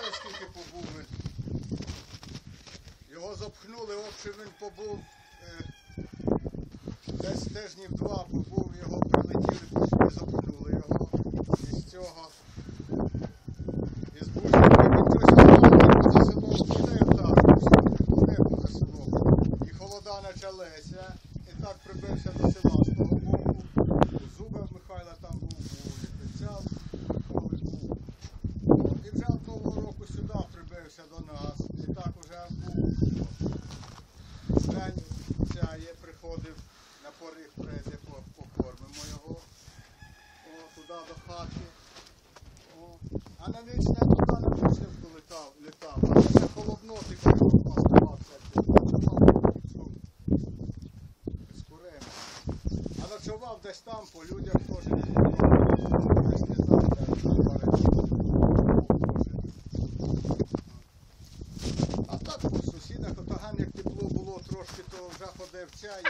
знаю, скільки побув. Його запхнули, общем він побув е, десь тижнів два побув, його прилетіли, запхнули його. І з цього. Із бушки він щось за селом ходив так, ходив за селом. І холода почалися. І так прибився до по- покормимо його. О, туди до хати. О. А на ніч не туди коли літав, літав. А це холодно, ти кажеш, оставався. З. А ночував десь там, по людях теж де. А так по сусідах, отаган як тепло було трошки, то вже ходив чай.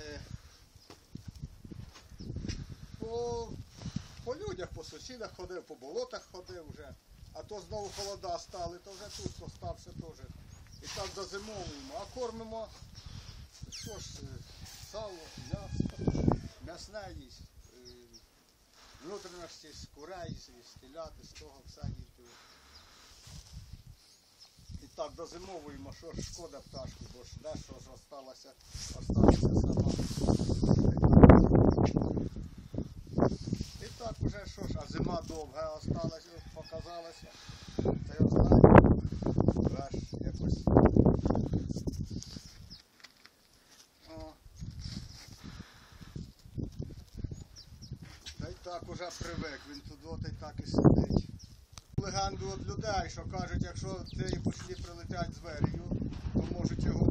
Е, по, по людях, по сусідах ходив, по болотах ходив вже. А то знову холода стали, то вже тут остався теж. І так дозимовуємо. А кормимо, що ж, е, сало, м'ясо, м'ясне їсть. е, Внутрішності з курей, з теляти, з того все їсть. І так дозимовуємо, що ж шкода пташки, бо ж дещо ж осталося, осталося сама. І так уже що ж, а зима довга осталася, показалася. Та я знаю, веш якось. О. Та й так уже привик, він туди та так і сидить легенду від людей, що кажуть, якщо ці пошлі прилетять з верію, то можуть його